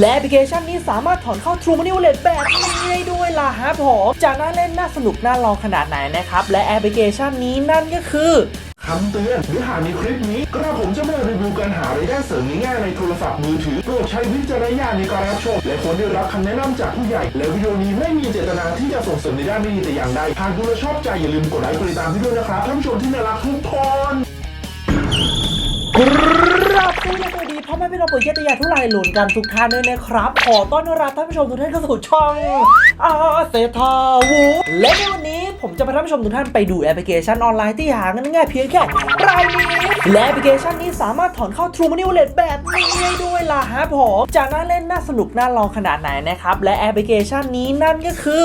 และแอปพลิเคชันนี้สามารถถอนเข้า True Money Wallet แบบนี้ได้ด้วยล่ะฮะผมจากน่าเล่นน่าสนุกน่าลองขนาดไหนนะครับ และแอปพลิเคชันนี้นั่นก็คือคำเตือนเนื้อหาในคลิปนี้กระผมจะไม่รีวิวการหารายได้เสริมง่ายๆในโทรศัพท์มือถือโปรดใช้วิจารณญาณในการรับชม และควรได้รับคำแนะนำจากผู้ใหญ่ และวิดีโอนี้ไม่มีเจตนาที่จะส่งเสริมในด้านไม่ดีแต่อย่างใดหากดูแลชอบใจอย่าลืมกดไลค์กดติดตามให้ด้วยนะครับท่านผู้ชมที่น่ารักทุกคน ครับสวัสดีสวัสดีพ่อแม่พี่น้องปุ๋ยเกียรติยาทุลายหลุนกันทุกท่านด้วยนะครับ ขอต้อนรับท่านผู้ชมทุกท่านเข้าสู่ช่องอาเซทาวูและในวันนี้ผมจะพาท่านผู้ชมทุกท่านไปดูแอปพลิเคชันออนไลน์ที่หาเงินง่ายเพียงแค่รายนี้และแอปพลิเคชันนี้สามารถถอนเข้า True Money Wallet แบบนี้ได้ด้วยล่ะฮะผมจากน่าเล่นน่าสนุกน่าลองขนาดไหนนะครับและแอปพลิเคชันนี้นั่นก็คือ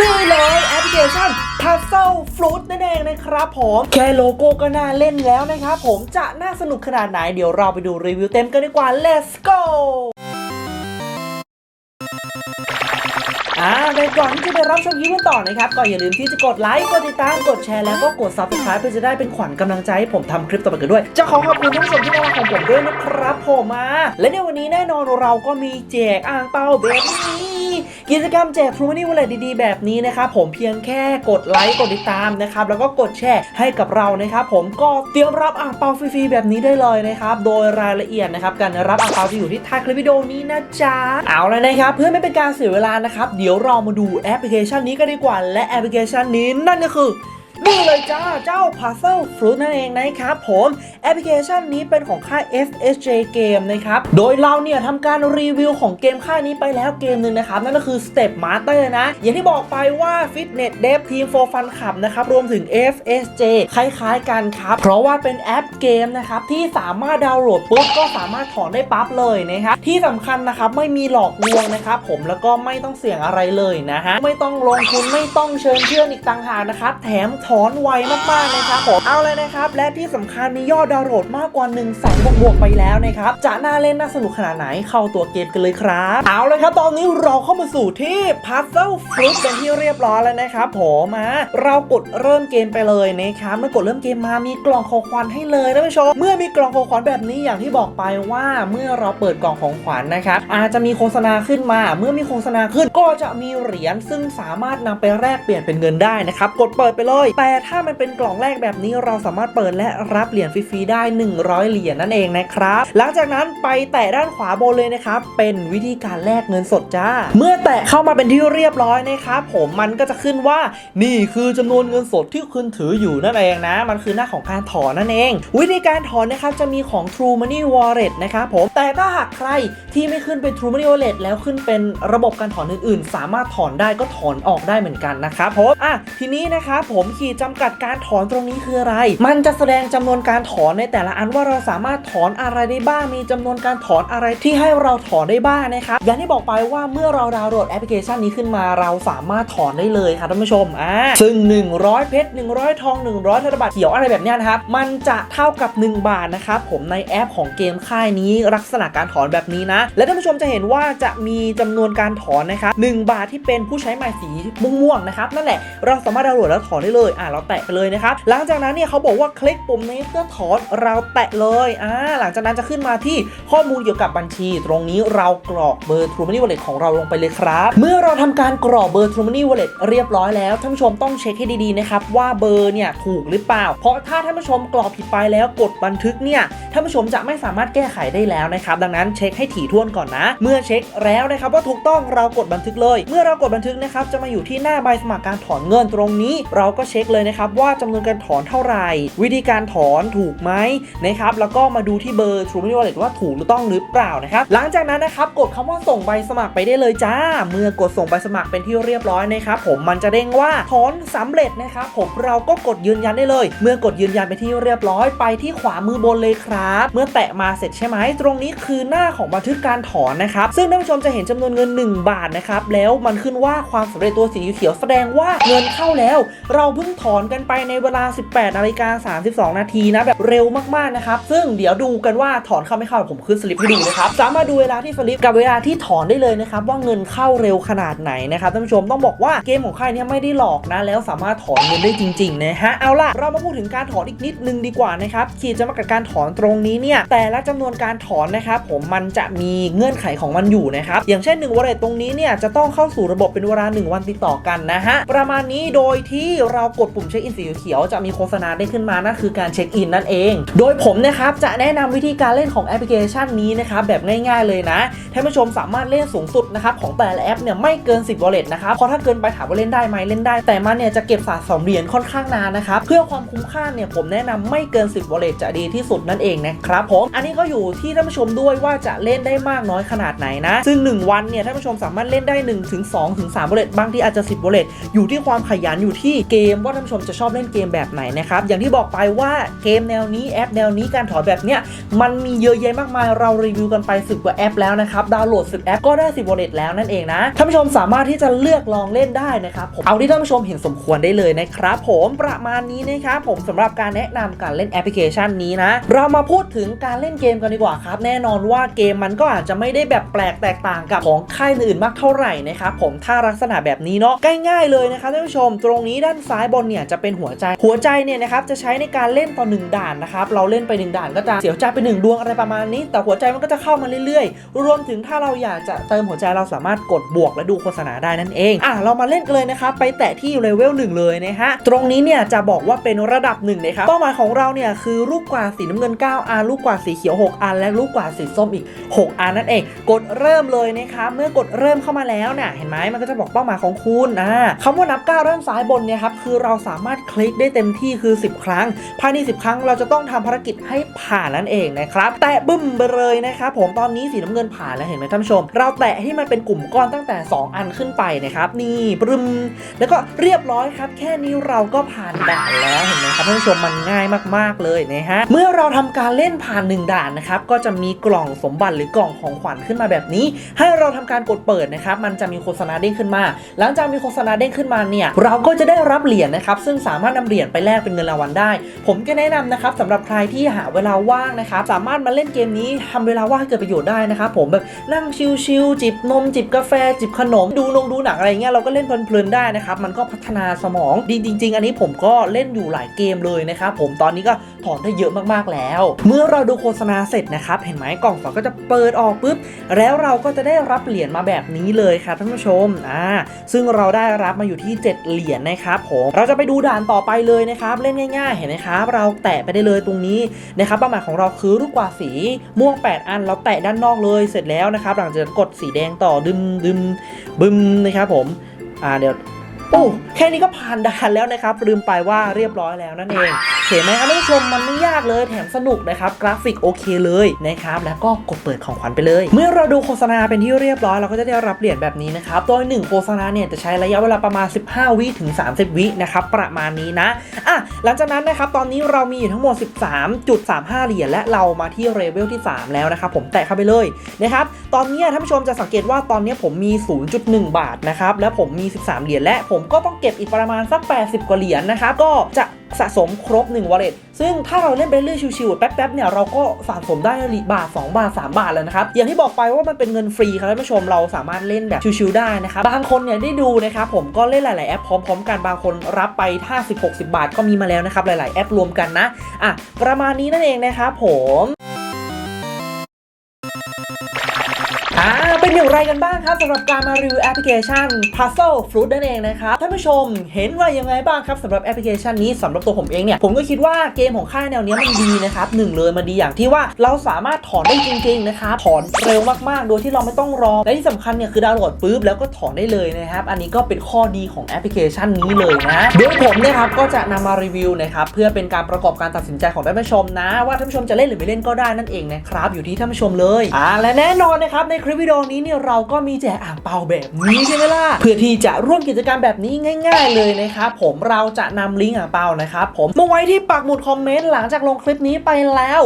นี่เลยแอปพลิเคชัน Puzzle Fruit นั่นเองนะครับผม แค่โลโก้ก็น่าเล่นแล้วนะครับผมจะน่าสนุกขนาดไหน เดี๋ยวเราไปดูรีวิวเต็มกันดีกว่า let's go อ่าในก่อนที่จะไปรับชมคลิปกันต่อนะครับ ก็อย่าลืมที่จะกดไลค์ กดติดตาม กดแชร์แล้วก็กด subscribe เพื่อจะได้เป็นขวัญกำลังใจให้ผมทำคลิปต่อไปกันด้วย จะขอขอบคุณท่านผู้ชมที่น่ารักของผมด้วยนะครับผมมาและในวันนี้แน่นอนเราก็มีแจกอ่างเปาแบบี้ กิจกรรมแจกฟรูมานี่วอลเล็ตดีๆ แบบนี้นะครับผมเพียงแค่กดไลค์กดติดตามนะครับแล้วก็กดแชร์ให้กับเรานะครับผมก็เตรียมรับอ่างเปาฟรีๆแบบนี้ได้เลยนะครับโดยรายละเอียดนะครับการรับอ่างเปาจะอยู่ที่ท้ายคลิปวิดีโอนี้นะจ๊ะเอาเลยนะครับเพื่อไม่เป็นการเสียเวลานะครับเดี๋ยวเรามาดูแอปพลิเคชันนี้กันดีกว่า และแอปพลิเคชันนี้นั่นก็คือ นี่เลยจ้า เจ้า Puzzle Fruit นั่นเองนะครับผมแอปพลิเคชันนี้เป็นของค่าย FSJ Game นะครับ โดยเราเนี่ยทำการรีวิวของเกมค่ายนี้ไปแล้วเกมหนึ่งนะครับ นั่นก็คือ Step Master นะ อย่างที่บอกไปว่า Fitness Dev Team for Fun Club นะครับ รวมถึง FSJ คล้ายๆกันครับ เพราะว่าเป็นแอปเกมนะครับ ที่สามารถดาวน์โหลดปุ๊บก็สามารถถอนได้ปั๊บเลยนะครับที่สำคัญนะครับไม่มีหลอกลวงนะครับผมแล้วก็ไม่ต้องเสี่ยงอะไรเลยนะฮะไม่ต้องลงทุนไม่ต้องเชิญเพื่อนอีกต่างหากนะครับแถมถอนไวมากๆนะครับผมเอาเลยนะครับ และที่สำคัญมียอดดาวน์โหลดมากกว่า1นึ่งแสนบวกๆไปแล้วนะครับ จะน่าเล่นน่าสนุกขนาดไหนเข้าตัวเกมกันเลยครับ เอาเลยครับ ตอนนี้เราเข้ามาสู่ที่ Puzzle Fruit เป็นที่เรียบร้อยแล้วนะครับผมมาเรากดเริ่มเกมไปเลยนะครับเมื่อกดเริ่มเกมมามีกล่องของขวัญให้เลยท่านผู้ชมเมื่อมีกล่องของขวัญแบบนี้อย่างที่บอกไปว่าเมื่อเราเปิดกล่องของขวัญนะครับอาจจะมีโฆษณาขึ้นมา เมื่อมีโฆษณาขึ้นก็จะมีเหรียญซึ่งสามารถนำไปแลกเปลี่ยนเป็นเงินได้นะครับกดเปิดไปเลยแต่ถ้ามันเป็นกล่องแรกแบบนี้เราสามารถเปิดและรับเหรียญฟรีๆได้ 100 เหรียญนั่นเองนะครับ หลังจากนั้นไปแตะด้านขวาบนเลยนะครับ เป็นวิธีการแลกเงินสดจ้า เมื่อแตะเข้ามาเป็นที่เรียบร้อยนะครับผมมันก็จะขึ้นว่านี่คือจำนวนเงินสดที่คุณถืออยู่นั่นเองนะ มันคือหน้าของการถอนนั่นเอง วิธีการถอนนะครับจะมีของ True Money Wallet นะครับผมแต่ถ้าหากใครที่ไม่ขึ้นเป็น True Money Wallet แล้วขึ้นเป็นระบบการถอนอื่น ๆ สามารถถอนได้ก็ถอนออกได้เหมือนกันนะครับผมอะทีนี้นะครับผมขีดจำกัดการถอนตรงนี้คืออะไร มันจะแสดงจำนวนการถอนในแต่ละอันว่าเราสามารถถอนอะไรได้บ้าง มีจำนวนการถอนอะไรที่ให้เราถอนได้บ้างนะครับ อย่างที่บอกไปว่าเมื่อเราดาวน์โหลดแอปพลิเคชันนี้ขึ้นมาเราสามารถถอนได้เลยครับท่านผู้ชม อ่า ซึ่ง 100 เพชร 100 ทอง 100ธนบัตรเขียวอะไรแบบนี้นะครับ มันจะเท่ากับ 1 บาทนะครับผมในแอปของเกมค่ายนี้ลักษณะการถอนแบบนี้นะ และท่านผู้ชมจะเห็นว่าจะมีจำนวนการถอนนะครับ1บาทที่เป็นผู้ใช้หมายสีม่วงๆนะครับนั่นแหละเราสามารถดาวน์โหลดแล้วถอนได้เลยอ่าเราแตะไปเลยนะครับ หลังจากนั้นเนี่ยเขาบอกว่าคลิกปุ่มนี้เพื่อถอนเราแตะเลยอ่าหลังจากนั้นจะขึ้นมาที่ข้อมูลเกี่ยวกับบัญชี ตรงนี้เรากรอกเบอร์ True Money Wallet ของเราลงไปเลยครับ เมื่อเราทำการกรอกเบอร์ True Money Wallet เรียบร้อยแล้วท่านผู้ชมต้องเช็คให้ดีๆนะครับว่าเบอร์เนี่ยถูกหรือเปล่า เพราะถ้าท่านผู้ชมกรอกผิดไปแล้วกดบันทึกเนี่ยท่านผู้ชมจะไม่สามารถแก้ไขได้แล้วนะครับดังนั้นเช็คให้ถี่ถ้วนก่อนนะ เมื่อเช็คแล้วนะครับว่าถูกต้องเรากดบันทึกเลย เมื่อเรากดบันทึกนะครับจะมาอยู่ที่หน้าใบสมัครการถอนเงินตรงนี้ เราก็เช็คเลยนะครับว่าจำนวนการถอนเท่าไหร่ วิธีการถอนถูกไหมนะครับแล้วก็มาดูที่เบอร์ True Money Wallet ว่าถูกหรือต้องหรือเปล่านะครับหลังจากนั้นนะครับกดคำว่าส่งใบสมัครไปได้เลยจ้า เมื่อกดส่งใบสมัครเป็นที่เรียบร้อยนะครับผมมันจะเด้งว่าถอนสำเร็จนะครับผมเราก็กดยืนยันได้เลย เมื่อกดยืนยันไปที่เรียบร้อยไปที่ขวามือบนเลยครับ เมื่อแตะมาเสร็จใช่ไหมตรงนี้คือหน้าของบันทึกการถอนนะครับซึ่งท่านผู้ชมจะเห็นจำนวนเงิน 1 บาทนะครับแล้วมันขึ้นว่าความสำเร็จตัวสีเขียวแสดงว่าเงินเข้าแล้ว เราเพิ่งถอนกันไปในเวลา 18นาฬิกา32 นาทีนะ แบบเร็วมากๆนะครับ ซึ่งเดี๋ยวดูกันว่าถอนเข้าไม่เข้าผมขึ้นสลิปให้ดูนะครับ สามารถดูเวลาที่สลิปกับเวลาที่ถอนได้เลยนะครับ ว่าเงินเข้าเร็วขนาดไหนนะครับท่านผู้ชมต้องบอกว่าเกมของค่ายเนี้ไม่ได้หลอกนะ แล้วสามารถถอนเงินได้จริงๆนะฮะเอาล่ะเรามาพูดถึงการถอนอีกนิดนึงดีกว่านะครับขีดจำกัดการถอนตรงนี้เนี่ยแต่ละจำนวนการถอนนะครับผมมันจะมีเงื่อนไขของมันอยู่นะครับอย่างเช่น1 wallet ตรงนี้เนี่ยจะต้องเข้าสู่ระบบเป็นเวลา 1 วันติดต่อกันนะฮะประมาณนี้โดยที่เรากดปุ่มเช็คอินสีเขียวจะมีโฆษณาได้ขึ้นมานั่นคือการเช็คอินนั่นเอง โดยผมนะครับจะแนะนำวิธีการเล่นของแอปพลิเคชันนี้นะครับแบบง่ายๆเลยนะท่านผู้ชมสามารถเล่นสูงสุดนะครับของแต่ละแอปเนี่ยไม่เกิน 10 wallet นะครับเพราะถ้าเกินไปถามว่าเล่นได้ไหมเล่นได้ แต่มันเนี่ยจะเก็บสะสมเหรียญค่อนข้างนานนะครับเพื่อความคุ้มค่าเนี่ยผมแนะนำไม่เกิน 10 wallet จะดีที่สุดนั่นเองนะครับผมอันนี้ก็อยู่ที่ท่านผู้ชมด้วยว่าจะเล่นได้มากน้อยขนาดไหนนะ ซึ่ง 1 วันเนี่ยท่านผู้ชมสามารถเล่นได้1ถึง2ถึง3 wallet บางที่อาจจะ 10 wallet อยู่ที่ความขยันอยู่ที่เกมว่าท่านผู้ชมจะชอบเล่นเกมแบบไหนนะครับ อย่างที่บอกไปว่าเกมแนวนี้แอปแนวนี้การถอนแบบเนี้ยมันมีเยอะแยะมากมายเรารีวิวกันไป10กว่าแอปแล้วนะครับดาวน์โหลด10แอปก็ได้10 wallet แล้วนั่นเองนะท่านผู้ชมสามารถที่จะเลือกลองเล่นได้นะครับผมเอาที่ท่านผู้ชมเห็นสมควรได้เลยนะครับผมประมาณนี้นะครับผมสำหรับการแนะนำการเล่นแอปพลิเคชันนี้นะเรามาพูดถึงการเล่นเกมกันดีกว่าครับ แน่นอนว่าเกมมันก็อาจจะไม่ได้แบบแปลกแตกต่างกับของค่ายอื่นมากเท่าไหร่นะครับผมถ้าลักษณะแบบนี้เนาะง่ายๆเลยนะครับท่านผู้ชม ตรงนี้ด้านซ้ายบนเนี่ยจะเป็นหัวใจ หัวใจเนี่ยนะครับจะใช้ในการเล่นต่อหนึ่งด่านนะครับ เราเล่นไปหนึ่งด่านก็จะเสียวใจไปหนึ่งดวงอะไรประมาณนี้ แต่หัวใจมันก็จะเข้ามาเรื่อยๆ รวมถึงถ้าเราอยากจะเติมหัวใจเราสามารถกดบวกและดูโฆษณาได้นั่นเอง อะเรามาเล่นกันเลยนะครับ ไปแตะที่เลเวลหนึ่งเลยนะฮะ ตรงนี้เนี่ยจะบอกว่าเป็นระดับหนึ่งนะครับเป้าหมายของเราเนี่ยคือลูกกวาดสีน้ำเงิน 9อันลูกกวาดสีเขียว 6 อัน และลูกกวาดสีส้มอีก 6 อันนั่นเอง กดเริ่มเลยนะครับเมื่อกดเริ่มเข้ามาแล้วเนี่ยเห็นไหมมันก็จะบอกเป้าหมายของคุณอ่าคำว่านับก้าวด้านซ้ายบนเนี่ยครับคือเราสามารถคลิกได้เต็มที่คือ 10 ครั้ง ภายใน 10 ครั้งเราจะต้องทำภารกิจให้ผ่านนั่นเองนะครับ แตะบึ้มไปเลยนะครับผมตอนนี้สีน้ำเงินผ่านแล้วเห็นไหมท่านผู้ชม เราแตะให้มันเป็นกลุ่มก้อนตั้งแต่ 2 อันขึ้นไปนะครับนี่ปรึมแล้วก็เรียบร้อยครับ แค่นี้เราก็ผ่านด่านแล้วเห็นไหมครับท่านผู้ชมมันง่ายมากๆเลยนะฮะเมื่อเราทำการเล่นผ่านหนึ่งด่านนะครับก็จะมีกล่องสมบัติหรือกล่องของขวัญขึ้นมาแบบนี้ ให้เราทำการกดเปิดนะครับมันจะมีโฆษณาเด้งขึ้นมา หลังจากมีโฆษณาเด้งขึ้นมาเนี่ยเราก็จะได้รับเหรียญนะครับซึ่งสามารถนำเหรียญไปแลกเป็นเงินรางวัลได้ ผมก็แนะนำนะครับสำหรับใครที่หาเวลาว่างนะครับสามารถมาเล่นเกมนี้ทำเวลาว่างให้เกิดประโยชน์ได้นะครับผมแบบนั่งชิลๆจิบนมจิบกาแฟ จิบขนม ดูนงดูหนังอะไรเงี้ยเราก็เล่นเพลินๆได้นะครับมันก็พัฒนาสมองดีจริง ๆ อันนี้ผมก็เล่นอยู่หลายเกมเลยนะครับผมตอนนี้ก็ถอนได้เยอะมากๆแล้ว เมื่อเราดูโฆษณาเสร็จนะครับเห็นไหมกล่องสองก็จะเปิดออกปุ๊บแล้วเราก็จะได้รับเหรียญมาแบบนี้เลยครับท่านผู้ชมอ่าซึ่งเราได้รับมาอยู่ที่ 7 เหรียญนะครับผมเราจะไปดูด่านต่อไปเลยนะครับ เล่นง่าย ๆ เห็นไหมครับ เราแตะไปได้เลยตรงนี้นะครับเป้าหมายของเราคือลูกกวาดสีม่วง 8 อันเราแตะด้านนอกเลยเสร็จแล้วนะครับ หลังจากกดสีแดงต่อดึมดึมบึมนะครับผมอ่าเดี๋ยวโอ้แค่นี้ก็ผ่านด่านแล้วนะครับลืมไปว่าเรียบร้อยแล้วนั่นเอง เห็นไหมครับท่านผู้ชมมันไม่ยากเลยแถมสนุกนะครับกราฟิกโอเคเลยนะครับแล้วก็กดเปิดของขวัญไปเลย เมื่อเราดูโฆษณาเป็นที่เรียบร้อยเราก็จะได้รับเหรียญแบบนี้นะครับโดยหนึ่งโฆษณาเนี่ยจะใช้ระยะเวลาประมาณ 15 วิถึง 30 วินะครับประมาณนี้นะอะหลังจากนั้นนะครับตอนนี้เรามีอยู่ทั้งหมด 13.35 เหรียญและเรามาที่เลเวลที่ 3 แล้วนะครับผมแตะเข้าไปเลยนะครับตอนนี้ท่านผู้ชมจะสังเกตว่าตอนนี้ผมมี 0.1 บาทนะครับและผมมี 13 เหรียญและผมก็ต้องเก็บอีกประมาณสัก 80 กว่าเหรียญนะครับก็จะ สะสมครบ1 wallet ซึ่งถ้าเราเล่นไปเรื่อยชิวๆแป๊บๆเนี่ยเราก็สะสมได้เหรียบาท 2 บาท 3 บาทแล้วนะครับ อย่างที่บอกไปว่ามันเป็นเงินฟรีครับท่านผู้ชมเราสามารถเล่นแบบชิวๆได้นะครับ บางคนเนี่ยได้ดูนะครับผมก็เล่นหลายๆแอปพร้อมๆกันบางคนรับไป 50-60 บาทก็มีมาแล้วนะครับหลายๆแอปรวมกันนะอะประมาณนี้นั่นเองนะครับผม อย่างไรกันบ้างครับสำหรับการมารีวิวแอปพลิเคชัน Puzzle Fruit นั่นเองนะครับท่านผู้ชมเห็นว่ายังไงบ้างครับสำหรับแอปพลิเคชันนี้สำหรับตัวผมเองเนี่ยผมก็คิดว่าเกมของค่ายแนวนี้มันดีนะครับหนึ่งเลยมันดีอย่างที่ว่าเราสามารถถอนได้จริงๆนะครับถอนเร็วมากๆ โดยที่เราไม่ต้องรอและที่สำคัญเนี่ยคือดาวน์โหลดปุ๊บแล้วก็ถอนได้เลยนะครับอันนี้ก็เป็นข้อดีของแอปพลิเคชันนี้เลยนะเดี๋ยวผมเนะครับก็จะนำมารีวิวนะครับเพื่อเป็นการประกอบการตัดสินใจของท่านผู้ชมนะ ว่าท่านผู้ชมจะเล่นหรือไม่เล่นก็ได้นั่นเองนะครับอยู่ที่ท่านผู้ชมเลยอ่าและแน่นอนนะครับในคลิปวิดีโอนี้เนี่ยเราก็มีแจกอ่างเปาแบบนี้ใช่ไหมล่ะ เพื่อที่จะร่วมกิจกรรมแบบนี้ง่าย ๆ เลยนะครับผมเราจะนำลิงก์อ่างเปานะครับผมมาไว้ที่ปักหมุดคอมเมนต์หลังจากลงคลิปนี้ไปแล้ว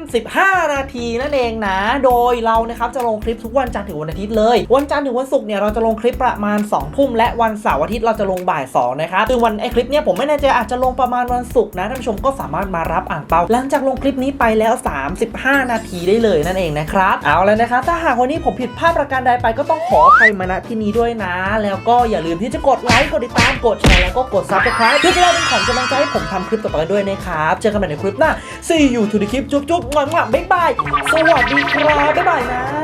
35 นาทีนั่นเองนะ โดยเรานะครับจะลงคลิปทุกวันจันทร์ถึงวันอาทิตย์เลย วันจันทร์ถึงวันศุกร์เนี่ยเราจะลงคลิปประมาณ2ทุ่มและวันเสาร์อาทิตย์เราจะลงบ่าย2นะครับซึ่งวันไอคลิปเนี่ยผมไม่แน่ใจอาจจะลงประมาณวันศุกร์นะท่านผู้ชมก็สามารถมารับอ่างเปาหลังจากลงคลิปนี้ไปแล้ว 35 นาทีได้เลยนั่นเองนะครับเอาแล้วนะครับถ้าหากวันนี้ผมผิดพลาดประการใดไปก็ต้องขออภัยมาณที่นี้ด้วยนะ แล้วก็อย่าลืมที่จะกดไลค์กดติดตามกดแชร์แล้วก็กดซับสไครต์เพื่อจะได้เป็นขวัญกำลังใจให้ผมทำคลิปต่อไปด้วยนะครับเจอกันใหม่ในคลิปหน้า see you to the clip จุ๊บๆงอนๆบ๊ายบายสวัสดีครับบ๊ายบายนะ